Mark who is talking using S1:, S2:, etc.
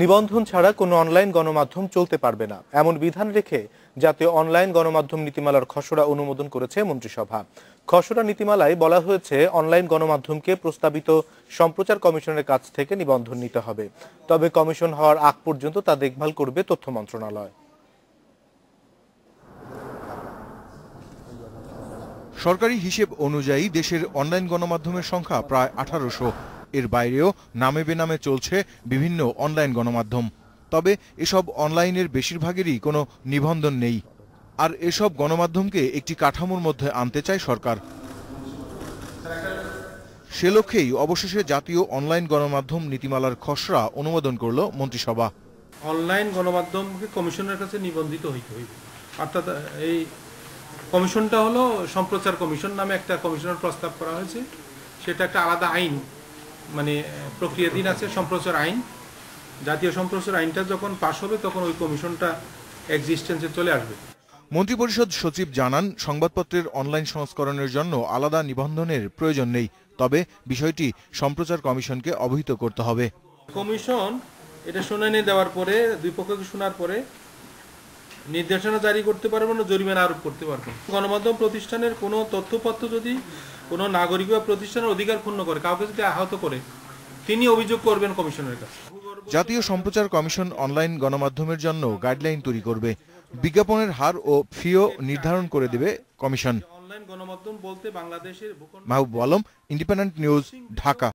S1: নিবন্ধন ছাড়া কোনো অনলাইন গণমাধ্যম চলতে পারবে না। এমন বিধান রেখে জাতীয় অনলাইন গণমাধ্যম নীতিমালার খসড়া অনুমোদন করেছে মন্ত্রিসভা। খসড়া নীতিমালায় বলা হয়েছে, অনলাইন গণমাধ্যমকে প্রস্তাবিত সম্প্রচার কমিশনের কাছ থেকে নিবন্ধন নিতে হবে। তবে কমিশন হওয়ার আগ পর্যন্ত তা দেখভাল করবে তথ্য মন্ত্রণালয়।
S2: সরকারি হিসেব অনুযায়ী দেশের অনলাইন গণমাধ্যমের সংখ্যা প্রায় আঠারোশো। এর বাইরেও নামে বেনামে চলছে বিভিন্ন অনলাইন গণমাধ্যম। তবে এসব অনলাইনের বেশিরভাগেরই কোনো নিবন্ধন নেই। আর এসব গণমাধ্যমকে একটি কাঠামোর মধ্যে আনতে চায় সরকার। সে লক্ষ্যেই অবশেষে জাতীয় অনলাইন গণমাধ্যম নীতিমালার খসড়া অনুমোদন করল মন্ত্রিসভা।
S3: অনলাইন গণমাধ্যমকে কমিশনের কাছে নিবন্ধিত হইতে হইবে। অর্থাৎ, এই কমিশনটা হলো সম্প্রচার কমিশন নামে একটা কমিশনের প্রস্তাব করা হয়েছে। সেটা একটা আলাদা আইন। মানে প্রক্রিয়াধীন আছে সম্প্রচার আইন। জাতীয় সম্প্রচার আইনটা যখন পাশ হবে তখন ওই কমিশনটা এক্সিস্টেন্সে চলে আসবে।
S2: মন্ত্রিপরিষদ সচিব জানান সংবাদপত্রের অনলাইন সংস্করণের জন্য আলাদা নিবন্ধনের প্রয়োজন নেই। তবে বিষয়টি সম্প্রচার কমিশনকে অবহিত করতে হবে।
S3: কমিশন এটা শুনানি দেওয়ার পরে দুই পক্ষকে শোনার পরে নির্দেশনা জারি করতে পারবে না জরিমানা আরোপ করতে পারব গণমাধ্যম প্রতিষ্ঠানের কোনো তথ্যপত্র যদি কোনো নাগরিক বা প্রতিষ্ঠানের অধিকার ক্ষুণ্ণ করে কাউকে যদি আহত করে তিনি অভিযোগ করবেন কমিশনের কাছে।
S2: জাতীয় সম্প্রচার কমিশন অনলাইন গণমাধ্যমের জন্য গাইডলাইন তৈরি করবে। বিজ্ঞাপনের হার ও ফিও নির্ধারণ করে দেবে কমিশন।
S3: অনলাইন গণমাধ্যম বলতে
S2: মাহবুব আলম ইন্ডিপেন্ডেন্ট নিউজ ঢাকা।